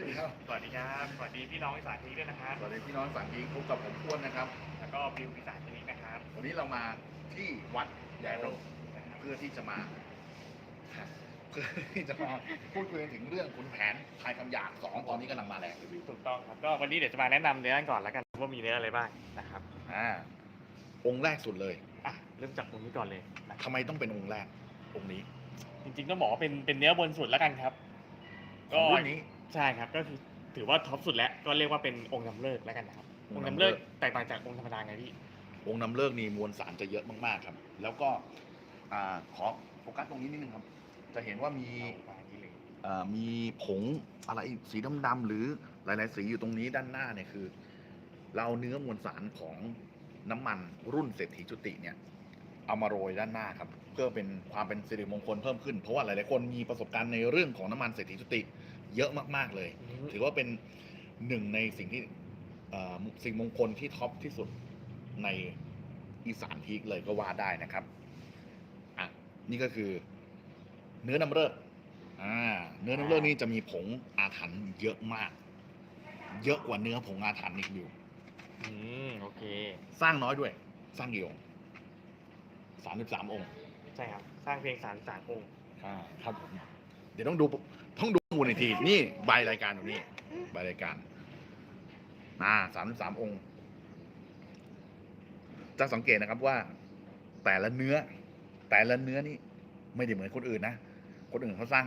วัสดีครับ สวัสดีครับ สวัสดีพี่น้องอีสานทีด้วยนะครับ สวัสดีพี่น้องสังกีพบกับผมอ้วนนะครับ แล้วก็บิวอีสานทีนี้นะครับวันนี้เรามาที่วัดใหญ่โรงนะครับเพื่อที่จะมาเพื่อที่จะมาพูดคุยกันถึงเรื่องขุนแผนพายคำหยาดสองตอนนี้กำลังมาแรงเลยพี่ถูกต้องครับ ก็วันนี้เดี๋ยวจะมาแนะนำเนื้อกันก่อนแล้วกันว่ามีเนื้ออะไรบ้างนะครับอ่าองค์แรกสุดเลยอะเริ่มจากตรงนี้ก่อนเลยนะครับทำไมต้องเป็นองค์แรกองค์นี้จริงๆต้องบอกว่าเป็นเป็นเนื้อบนสุดแล้วกันครับขอก็งรุ่นนี้ ใช่ครับก็คือถือว่าท็อปสุดแล้วก็เรียกว่าเป็นองค์นำเลิกแล้วกันนะครับอองงค์ค์นำนำเลิเลิกกแตกต่างจากองค์ธรรมดาไงพี่องค์นำเลิกนี่มวลสารจะเยอะมากๆครับ แล้วก็อ่าขอโฟกัสตรงนี้นิดนึงครับ จะเห็นว่ามีเอามานี่เลยเอ่อมีผงอะไรอีกสีดำๆหรือหลายๆสีอยู่ตรงนี้ด้านหน้าเนี่ยคือ เราเอาเนื้อมวลสารของน้ำมันรุ่นเศรษฐีจุติเนี่ย เอามาโรยด้านหน้าครับ เพื่อเป็นความเป็นสิริมงคลเพิ่มขึ้นเพราะว่าหลายๆคนมีประสบการณ์ในเรื่องของน้ำมันเศรษฐีจุติ เยอะมาก ๆเลย ถือว่าเป็นหนึ่งในสิ่งที่เอ่อสิ่งมงคลที่ท็อปที่สุดในอีสานพีกเลยก็ว่าได้นะครับอะนี่ก็คือ เนื้อน้ำเลิศอ่าเนื้อน้ำเลิศนี่จะมีผงอาถรรพ์เยอะมาก เยอะกว่าเนื้อผงอาถรรพ์อีกอยู่อืมโอเค สร้างน้อยด้วย สร้างกี่องค์สามสิบสามองค์ ใช่ครับ สร้างเพลงสารสารองค์อ่าครับผมเดี๋ยวต้องดูต้องดูข้อ มูลอีกทีนี่ใบรายการอยู่นี่ใบรายการอ่าสามสิบสามองค์ จะสังเกตนะครับว่า แต่ละเนื้อ แต่ละเนื้อนี่ไม่ได้เหมือนคนอื่นนะ คนอื่นเขาสร้าง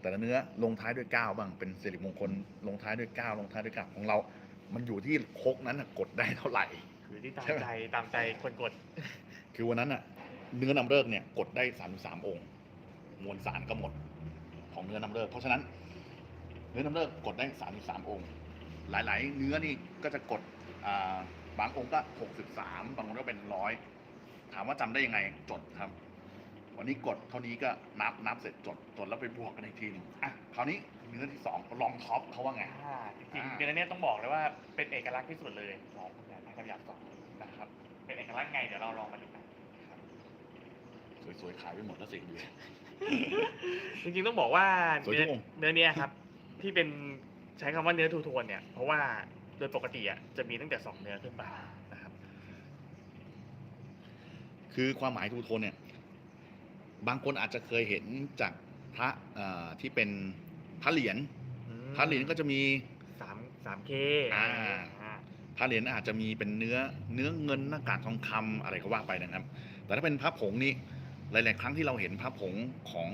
แต่ละเนื้อลงท้ายด้วยเก้าบ้างเป็นสิริมงคลลงท้ายด้วยเก้าลงท้ายด้วยเก้าของเรา มันอยู่ที่โคกนั้นน่ะกดได้เท่าไหร่คือที่ตามใช่ไหมใจตามใจคนกด คือวันนั้นน่ะเนื้อนำเลิกเนี่ย กดได้สามสามองค์ มวลสารก็หมด ของเนื้อนำเลิกเพราะฉะนั้น เนื้อนำเลิกกดได้สามสามองค์ หลายๆ เนื้อนี่ก็จะกดอ่าบางองค์ก็หกสิบสามบางองค์ก็เป็นร้อยถามว่าจำได้ยังไงจดครับ วันนี้กดเท่านี้ก็นับนับเสร็จจดจดแล้วไปบวกกันอีกทีหนึงอะคราวนี้เนื้อที่สองลองท็อปเขาว่าไงอ่าจริงอ่าๆเดือนนี้ต้องบอกเลยว่าเป็นเอกลักษณ์ที่สุดเลยของผลงานทางขยับสองนะครับ เป็นเอกลักษณ์ไงเดี๋ยวเราลองมาดูกันนะครับ สวยๆขายไปหมดแล้วสิดูจริงๆต้องบอกว่าสวยทุเนื้อกองค์ เนื้อเนี้ยครับ ที่เป็นใช้คำว่าเนื้อทูโทนเนี่ย เพราะว่าโดยปกติอะจะมีตั้งแต่สองเนื้อขึ้นไปนะครับ คือความหมายทูโทนเนี่ย บางคนอาจจะเคยเห็นจากพระเอ่อที่เป็นพระเหรียญพระเหรียญก็จะมี สามสามเคอ่า พระเหรียญอาจจะมีเป็นเนื้อเนื้อเงินหน้ากากทองคำอะไรก็ว่าไปนะครับ แต่ถ้าเป็นพระผงนี่ หลาย ๆ ครั้งที่เราเห็นพระผงของ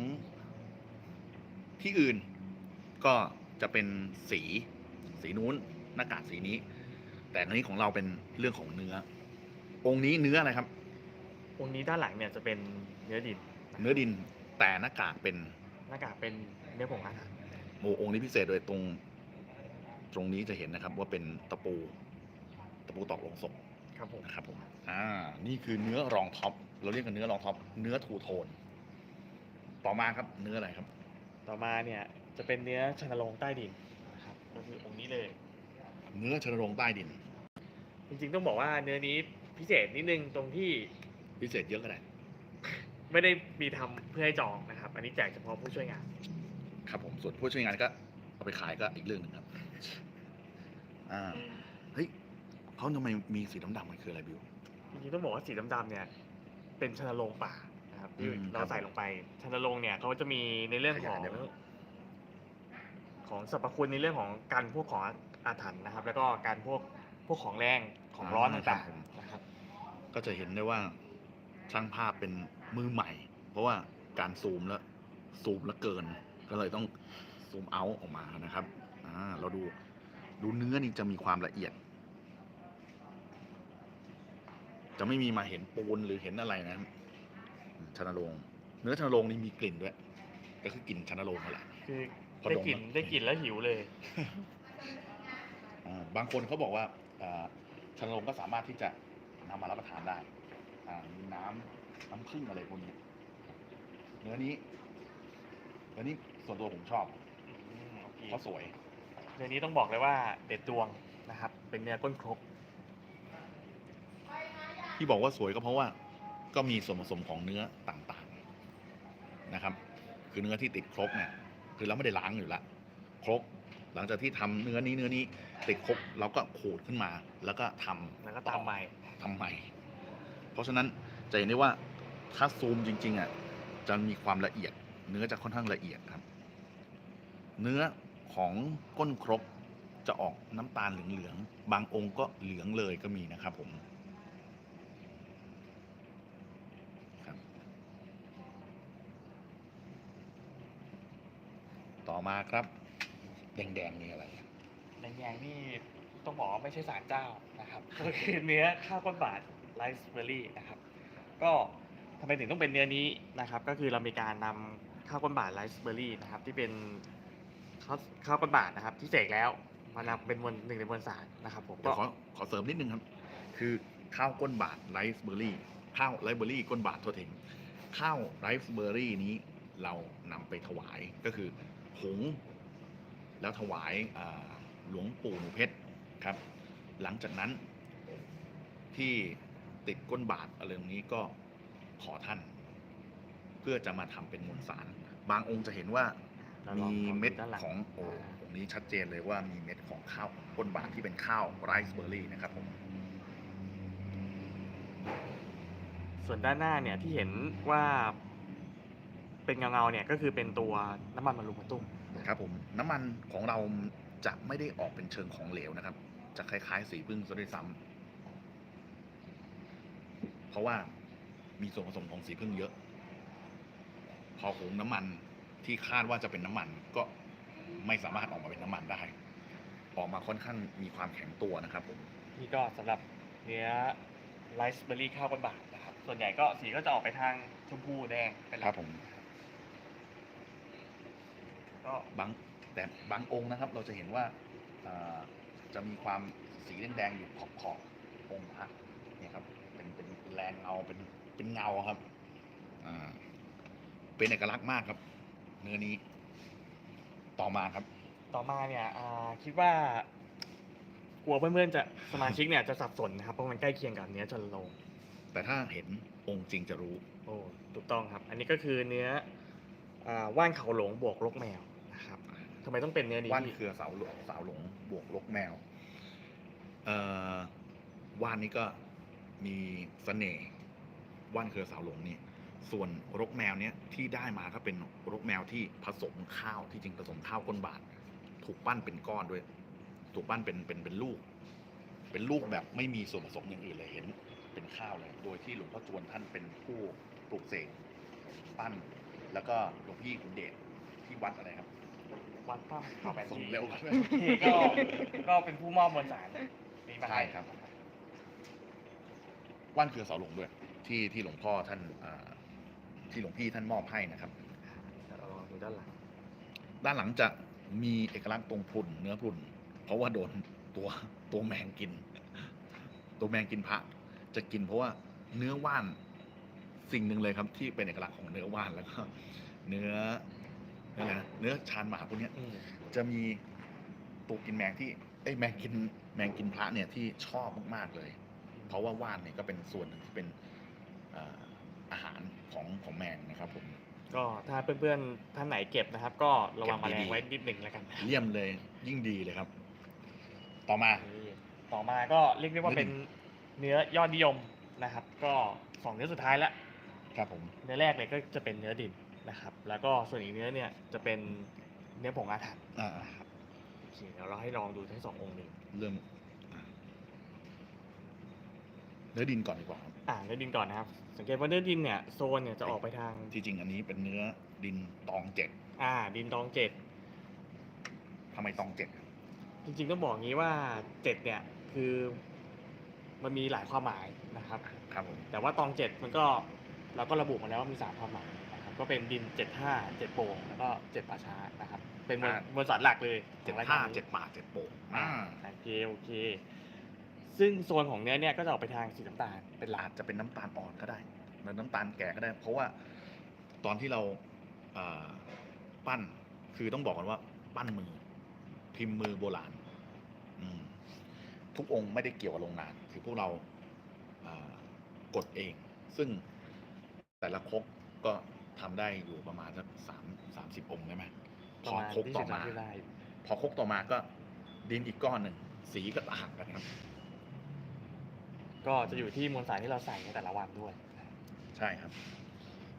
ที่อื่น ก็จะเป็นสีสีนู้นหน้ากากสีนี้ แต่อันนี้ของเราเป็นเรื่องของเนื้อ องค์นี้เนื้ออะไรครับ องค์นี้ด้านหลังเนี่ยจะเป็นเนื้อดิน เนื้อดินแต่หน้ากากเป็นหน้ากากเป็นเนื้อผงอาหารโมองค์นี้พิเศษโดยตรงตรงนี้จะเห็นนะครับ ว่าเป็นตะปู ตะปูตอกลงศพครับผมนะครับผมอ่านี่คือเนื้อรองท็อปเราเรียกกันเนื้อรองท็อปเนื้อทูโทน ต่อมาครับเนื้ออะไรครับ ต่อมาเนี่ยจะเป็นเนื้อชนโรงใต้ดินนะครับก็คือองค์นี้เลย เนื้อชนโรงใต้ดิน จริงๆต้องบอกว่าเนื้อนี้พิเศษนิดนึงตรงที่พิเศษเยอะก็ได้ไม่ได้มีทำเพื่อให้จองนะครับ อันนี้แจกเฉพาะผู้ช่วยงาน ครับผมส่วนผู้ช่วยงานก็เอาไปขายก็อีกเรื่องหนึ่งครับอ่าเฮ้ยเขาทำไมมีสีดำๆมันคืออะไรบิวจริงๆต้องบอกว่าสีดำๆเนี่ย เป็นชนโรงป่านะครับที่อืมเราครับใส่ลงไปชนโรงเนี่ยเขาจะมีในเรื่องของขยายได้ไหม ของสรรพคุณในเรื่องของการพวกของอาถรรพ์นะครับ แล้วก็การพวกพวกของแรงของร้อนต่างๆนะครับ ก็จะเห็นได้ว่าช่างภาพเป็นมือใหม่ เพราะว่าการซูมแล้วซูมแล้วเกิน ก็เลยต้องซูมเอาออกมานะครับอ่าเราดูดูเนื้อนี่จะมีความละเอียด จะไม่มีมาเห็นปูนหรือเห็นอะไรนะครับชนโรงเนื้อชนโรงนี่มีกลิ่นด้วย ก็คือกลิ่นชนโรงนั่นแหละคือพอได้ดมกลิ่นแล้วได้กลิ่นแล้วหิวเลยอ่าบางคนเขาบอกว่าอ่าชนโรงก็สามารถที่จะนำมารับประทานได้อ่ามีน้ำน้ำผึ้งอะไรพวกนี้เนื้อนี้เนื้อนี้ส่วนตัวผมชอบอืมโอเคเพราะสวยเนื้อนี้ต้องบอกเลยว่าเด็ดดวงนะครับ เป็นเนื้อก้นครก ที่บอกว่าสวยก็เพราะว่าก็มีส่วนผสมของเนื้อต่างๆนะครับ คือเนื้อที่ติดครกเนี่ยคือเราไม่ได้ล้างอยู่ละครกหลังจากที่ทำเนื้อนี้เนื้อนี้ติดครบเราก็ขูดขึ้นมา แล้วก็ทำแล้วก็ตามใหม่ทำใหม่ เพราะฉะนั้นจะเห็นได้ว่าถ้าซูมจริง ๆอะจะมีความละเอียด เนื้อจะค่อนข้างละเอียดครับ เนื้อของก้นครกจะออกน้ำตาลเหลืองๆบางองค์ก็เหลืองเลยก็มีนะครับผมครับ ต่อ มาครับ แดงๆนี่อะไรแดงๆนี่ต้องบอกว่าไม่ใช่สารเจ้านะครับก็คือเนื้อข้าวก้นบาทไรซ์เบอร์รี่นะครับ ก็ทำไมถึงต้องเป็นเนื้อนี้นะครับ ก็คือเรามีการนำข้าวก้นบาทไรซ์เบอร์รี่นะครับ ที่เป็นข้าวข้าวก้นบาทนะครับ ที่เสกแล้วมานำเป็นมวลหนึ่งในมวลสารนะครับผมเดี๋ก็ยวขอขอเสริมนิดนึงครับ คือข้าวก้นบาทไรซ์เบอร์รี่ข้าวไรซ์เบอร์รี่ก้นบาททั่วถึงข้าวไรซ์เบอร์รี่นี้เรานำไปถวายก็คือ หุงแล้วถวายอ่าหลวงปู่หนูเพชรครับ หลังจากนั้นที่ติดก้นบาทอะไรตรงนี้ก็ขอท่าน เพื่อจะมาทำเป็นมวลสาร บางองค์จะเห็นว่าเราลมีองเม็ดด้านหลังของโอ้ตรงนี้ชัดเจนเลยว่ามีเม็ดของข้าวก้นบาทที่เป็นข้าวไรซ์เบอร์รี่นะครับผมส่วนด้านหน้าเนี่ยที่เห็นว่า เป็นเงาๆเนี่ยก็คือเป็นตัวน้ำมันมะรุมมะตุ้มครับผมน้ำมันของเราจะไม่ได้ออกเป็นเชิงของเหลวนะครับ จะคล้ายๆ สีพึ่งซะด้วยซ้ำเพราะว่ามีส่วนผสมของสีพึ่งเยอะ พอหุงน้ำมันที่คาดว่าจะเป็นน้ำมันก็ไม่สามารถออกมาเป็นน้ำมันได้ ออกมาค่อนข้างมีความแข็งตัวนะครับผม นี่ก็สำหรับเนื้อไรซ์เบอร์รี่ข้าวก้นบาทนะครับ ส่วนใหญ่ก็สีก็จะออกไปทางชมพูแดงเป็นหลัก ครับผม ก็บางแต่บางองค์นะครับ เราจะเห็นว่าจะมีความสีแดงๆอยู่ขอบขอบองค์พระเนี่ยครับเป็นเป็นแรงเงาเป็นเป็นเงาครับเป็นเอกลักษณ์มากครับ เนื้อนี้ต่อมาครับ ต่อมาเนี่ยคิดว่ากลัวเพื่อนๆจะสมาชิกเนี่ยจะสับสนนะครับเพราะมันใกล้เคียงกับเนื้อจันโลง แต่ถ้าเห็นองค์จริงจะรู้ โอ้ถูกต้องครับ อันนี้ก็คือเนื้ออว่านเขาหลงบวกลกแมว ทำไมต้องเป็นเนื้อนี้ว่านเครือเสาหลงเสาหลงบวกลกแมวเอ่อว่านนี้ก็มีเสน่ห์ว่านเครือเสาหลงนี่ส่วนรกแมวเนี้ยที่ได้มาก็เป็นรกแมวที่ผสมข้าวที่จริงผสมข้าวก้นบาท ถูกปั้นเป็นก้อนด้วย ถูกปั้นเป็นเป็นเป็นลูก เป็นลูกแบบไม่มีส่วนผสมอย่างอื่นเลยเห็น เป็นข้าวเลย โดยที่หลวงพ่อจวนท่านเป็นผู้ปลูกเสกปั้น แล้วก็หลวงพี่ขุนเดชที่วัดอะไรครับ วัดป้ามข่าวแปดส่งทีเร็วก็ก็เป็นผู้มอบมวลสารนี้มาใช่ครับ ว่านเครือเสาหลงด้วย ที่ที่หลวงพ่อท่านอ่าที่หลวงพี่ท่านมอบให้นะครับเดี๋ยวเราลองดูด้านหลังด้านหลังจะมีเอกลักษณ์ตรงพรุนเนื้อพรุนเพราะว่าโดนตัวตัวแมงกิน ตัวแมงกินพระจะกินเพราะว่าเนื้อว่านสิ่งหนึ่งเลยครับที่เป็นเอกลักษณ์ของเนื้อว่านแล้วก็เนื้อ เนื้ออะไรนะเนื้อชานหมาพวกเนี้ยอืมจะมีตัวกินแมงที่เอ้ยแมงกินแมงกินพระเนี่ยที่ชอบมากๆเลย เพราะว่าว่านเนี่ยก็เป็นส่วนหนึ่งที่เป็นอ่าอาหารของของแมงนะครับผมก็ถ้าเพื่อนๆท่านไหนเก็บนะครับ ก็ระวังเก็แมบลดีงๆไว้นิดหนึ่งแล้วกันเลี่ยมเลยยิ่งดีเลยครับ ต่อมานี่ต่อมาก็เรียกได้ว่าเนื้อดิเป็นนเนื้อยอดนิยมนะครับ ก็สองเนื้อสุดท้ายแล้วครับผมเนื้อแรกเลยก็จะเป็นเนื้อดิน นะครับ แล้วก็ส่วนอีกเนื้อเนี่ยจะเป็นเนื้อผงอาถรรพ์อ่านะครับโอเคเดี๋ยวเราให้ลองดูทั้งสององค์เลยเริ่มอ่าเนื้อดินก่อนดีกว่าครับอ่าเนื้อดินก่อนนะครับ สังเกตว่าเนื้อดินเนี่ยโซนเนี่ยจะออกไปทางที่จริงอันนี้เป็นเนื้อดินตองเจ็ดอ่า ดินตองเจ็ดทำไมตองเจ็ดจริงๆต้องบอกงี้ว่าเจ็ดเนี่ยคือมันมีหลายความหมายนะครับ ครับผมแต่ว่าตองเจ็ดมันก็เราก็ระบุมาแล้วว่ามีสามความหมายนะครับ ก็เป็นดินเจ็ดห้าเจ็ดโป่งแล้วก็เจ็ดป่าช้านะครับ เป็นมวลมวลสารหลักเลยเจ็ดของรยผ้าการนี้เจ็ดป่าเจ็ดโป่งอ่าอ่าโอเคโอเค ซึ่งโซนของเนื้อเนี่ยก็จะออกไปทางสีน้ำตาลเป็นหลัอากจจะเป็นน้ำตาลอ่อนก็ได้หรือน้ำตาลแก่ก็ได้ เพราะว่าตอนที่เราอ่าปั้นคือต้องบอกกันว่า ปั้นมือ พิมพ์มือโบราณอืมทุกองค์ไม่ได้เกี่ยวกับโรงงาน คือพวกเราอ่ากดเอง ซึ่งแต่ละครกก็ ทำได้อยู่ประมาณสักสามสามสิบองค์ได้ไหมประพอมาณครกที่ต่สิอบมาที่ได้พอคกต่อมาก็ดินอีกก้อนหนึ่งสีก็ต่างกันครับ ก็จะอยู่ที่มวลสารที่เราใส่ในแต่ละวันด้วย ใช่ครับ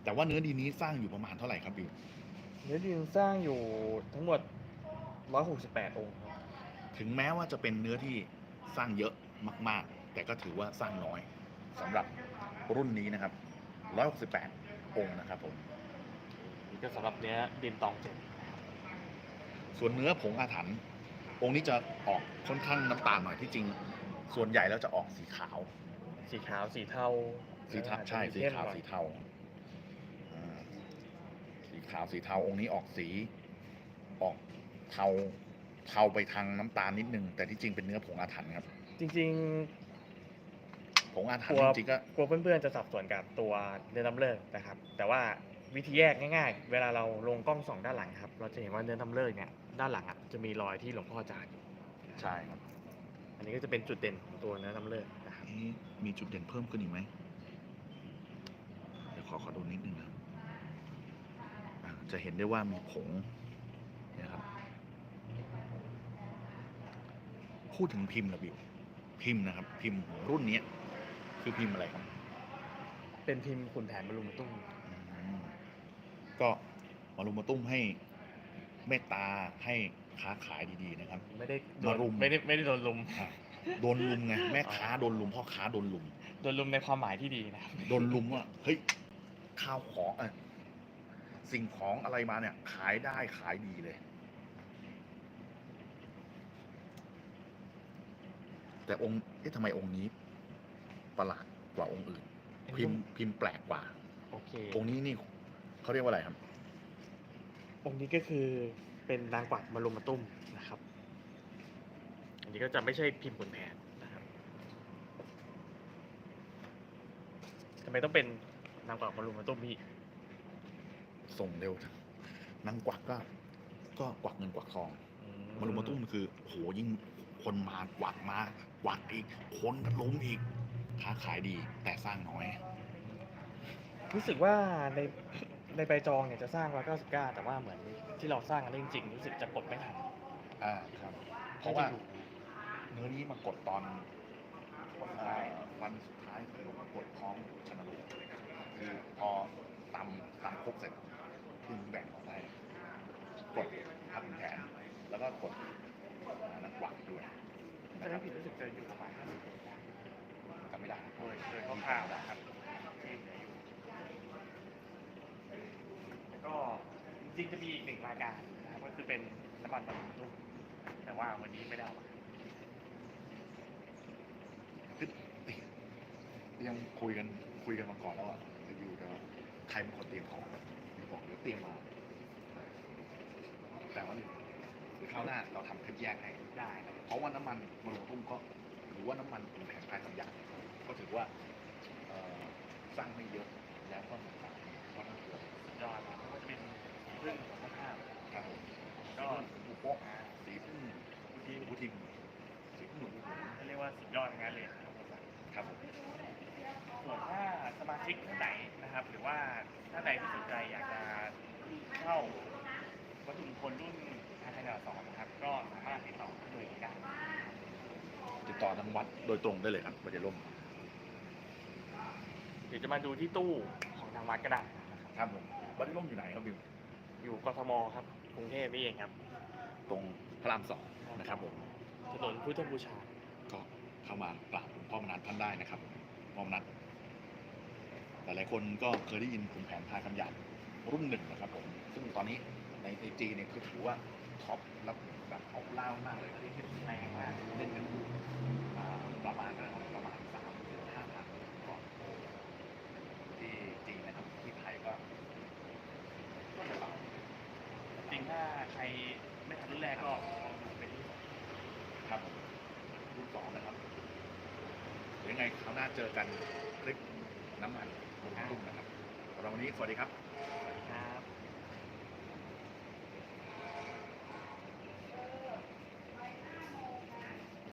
แต่ว่าเนื้อดินนี้สร้างอยู่ประมาณเท่าไหร่ครับบิวเนื้อดินสร้างอยู่ทั้งหมด 168 องค์ครับถึงแม้ว่าจะเป็นเนื้อที่สร้างเยอะมาก ๆ แต่ก็ถือว่าสร้างน้อยสำหรับรุ่นนี้นะครับ 168 องค์นะครับผมนี่ก็สำหรับเนื้อดินตองเจ็ดส่วนเนื้อผงอาถรรพ์องค์นี้จะออกค่อนข้างน้ำตาลหน่อยที่จริง ส่วนใหญ่แล้วจะออกสีขาว สีขาวสีเทาสีเทาใช่สีขาวสีเทาอ่าสีขาวสีเทาองค์นี้ออกสีออกเทาเทาไปทางน้ำตาลนิดนึง แต่ที่จริงเป็นเนื้อผงอาถรรพ์ครับ จริงผ งอาๆถรกรลัวพ์จริงๆก็กลัวเพื่อนๆจะสับสนกับตัวเนื้อน้ำเลิกนะครับ แต่ว่าวิธีแยกง่ายๆ เวลาเราลงกล้องส่องด้านหลังครับ เราจะเห็นว่าเนื้อน้ำเลิกเนี่ยด้านหลังอะจะมีรอยที่หลวงพ่อจานอยู่ใช่ครับ อันนี้ก็จะเป็นจุดเด่นของตัวเนื้อน้ำเลิกนะครับนี้มีจุดเด่นเพิ่มขึ้นอีกไหมเดี๋ยวขอขอดูนิดนึงนะอะจะเห็นได้ว่ามีผงเนะครับพูดถึงพิมพ์ระบิวพิมพ์นะครับ พิมพ์รุ่นเนี้ย คือพิมพ์อะไรครับ เป็นพิมพ์ขุนแผนบรรลุมตุ้มอืมก็มารุมมาตุ้มให้เมตตาให้ค้าขายดีๆนะครับ ไม่ได้โดมานรุม ไม่ได้ไม่ได้โดนลุม อะโดนลุมไงแม่ค้าโดนลุมพ่อค้าโดนลุม โดนลุมในความหมายที่ดีนะครับ โดนลุมว่าเฮ้ยข้าวของเอยสิ่งของอะไรมาเนี่ย ขายได้ขายดีเลย แต่องค์เอ๊ะทำไมองค์นี้ ประหลาดกว่าองค์อื่น พิมพ์พิมพ์แปลกกว่า โอเคองค์นี้นี่เขาเรียกว่าอะไรครับ องค์นี้ก็คือเป็นนางกวักบรรลุมตุ้มนะครับ อันนี้ก็จะไม่ใช่พิมพ์ขุนแผนนะครับทำไมต้องเป็นนางกวักบรรลุมตุ้มพี่ส่งเร็วจังนางกวักก็ ก็กวักเงินกวักทองมารุมมาตุ้มคือโหยิ่งคนมากวักมากวักอีกคนก็ล้มอีก ค้าขายดีแต่สร้างน้อย รู้สึกว่าในในใบจองเนี่ยจะสร้าง199 แต่ว่าเหมือนที่เราสร้างกันได้จริงๆรู้สึกจะกดไม่ทัน อ่าครับ เพราะว่าเนื้อนี้มากดตอนเอ่อวันสุดท้ายคือมากดพร้อมชนลูคือพอตำตำครบเสร็จถึงแบ่งออกได้กดพันแขนแล้วก็กดนักกวักด้วยถ้านะคไม่รับ ผิดรู้สึกจะอยู่ประมาณ50จำ ไม่ได้โดยโดยคร่าวๆนะครับแล้วก็จริงๆจะมีอีกหนึ่งรายการนะครับก็คือเป็นน้ำมันบรรลุตุ้มแต่ว่าวันนี้ไม่ได้เอามายังคุยกันคุยกันมาก่อนแล้วอะจะอยู่จะใครเป็นคนเตรียมของบอกเดี๋ยวเตรียมมา แต่ว่าหรือคราวหน้าเราทำคลิปแยกให้ ได้ เพราะว่าน้ำมันมะรุมตุ้มก็หรือว่าน้ำมันเป็นแผงพายทำยาง ก็ถือว่าเอ่อสร้างไม่เยอะแล้วก็มีความก็น่าเชื่อยอดนะก็จะเป็นเรื่องของข้าวครับผมก็ก็หมูโป๊กสีพึ่งทีหมูทิมสีพึ่งหนูหมูเรียกว่าสุดยอดทั้งนั้นเลยนะครับครับผมส่วนถ้าสมาชิกท่านไหนนะครับ หรือว่าท่านใดที่สนใจอยากจะเข้าวัตถุมงคลรุ่นอาคารสองนะครับ ก็สามารถติดต่อโดยได้ติดต่อทางวัดโดยตรงได้เลยครับวัดเจร่ม เดี๋ยวจะมาดูที่ตู้ของทางวัดก็ได้นะครับครับผมวัดเจร่มอยู่ไหนครับบิวอยู่กทมครับกรุงเทพนี่เองครับ ตรงพระรามสองนะครับผมถนนพุทธบูชาก็เข้ามากราบหลวงพ่อมนัสท่านได้นะครับหลวงพ่อมนัสหลายๆคนก็เคยได้ยินขุนแผนพายคำหยาดรุ่นหนึ่งนะครับผมซึ่งตอนนี้ในไอจีเนี่ยคือถือว่าท็อปแล้วแบบท็อปล่ามากเลยที่แรงมากเล่นกันอ่าประมาณนะครับประมาณสามถึงห้าพันก่อนที่จีนนะครับที่ไทยก็ก็จะเบา จริงถ้าใครไม่ทันรุ่นแรกก็เป็นรุ่น ครับผมรุ่นสองนะครับเดี๋ ยังไงคราวหน้าเจอกันคลิปน้ำมันบนตุ้มนะครับสำหรับวันนี้สวัสดีครับ